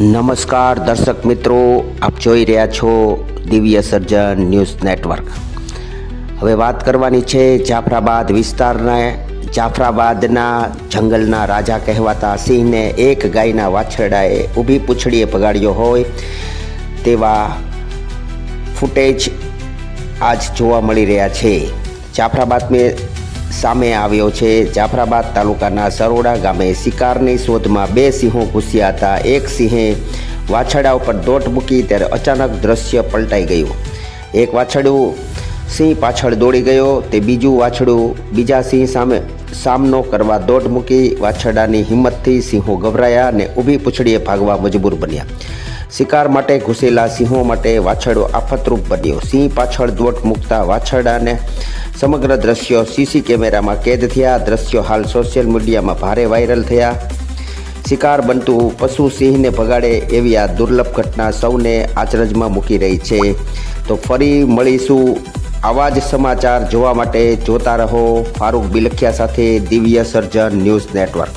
નમસ્કાર દર્શક મિત્રો, આપ જોઈ રહ્યા છો દિવ્ય સર્જન ન્યૂઝ નેટવર્ક. હવે વાત કરવાની છે જાફરાબાદ વિસ્તારના. જાફરાબાદના જંગલના રાજા કહેવાતા સિંહને એક ગાયના વાછરડાએ ઊભી પૂંછડીએ પગાડ્યો હોય તેવા ફૂટેજ આજ જોવા મળી રહ્યા છે. જાફરાબાદ મેં સામે આવ્યો છે. જાફરાબાદ તાલુકાના સરોડા ગામે શિકારની શોધમાં બે સિંહો ઘૂસ્યા હતા. એક સિંહે વાછડા ઉપર દોટ મૂકી ત્યારે અચાનક દ્રશ્ય પલટાઈ ગયું. એક વાછડું સિંહ પાછળ દોડી ગયો, તે બીજું વાછડું બીજા સિંહ સામે સામનો કરવા દોટ મૂકી વાછડાની હિંમતથી સિંહો ગભરાયા અને ઊભી પૂછડીએ ભાગવા મજબૂર બન્યા. શિકાર માટે ઘૂસેલા સિંહો માટે વાછરડો આફતરૂપ બન્યો. સિંહ પાછળ દોટ મૂકતા વાછરડાને સમગ્ર દ્રશ્યો સીસી કેમેરામાં કેદ થયા. દ્રશ્યો હાલ સોશિયલ મીડિયામાં ભારે વાયરલ થયા. શિકાર બનતું પશુ સિંહને ભગાડે એવી આ દુર્લભ ઘટના સૌને આચરજમાં મૂકી રહી છે. તો ફરી મળીશું આવા જ સમાચાર જોવા માટે. જોતા રહો ફારૂક બિલખિયા સાથે દિવ્ય સર્જન ન્યૂઝ નેટવર્ક.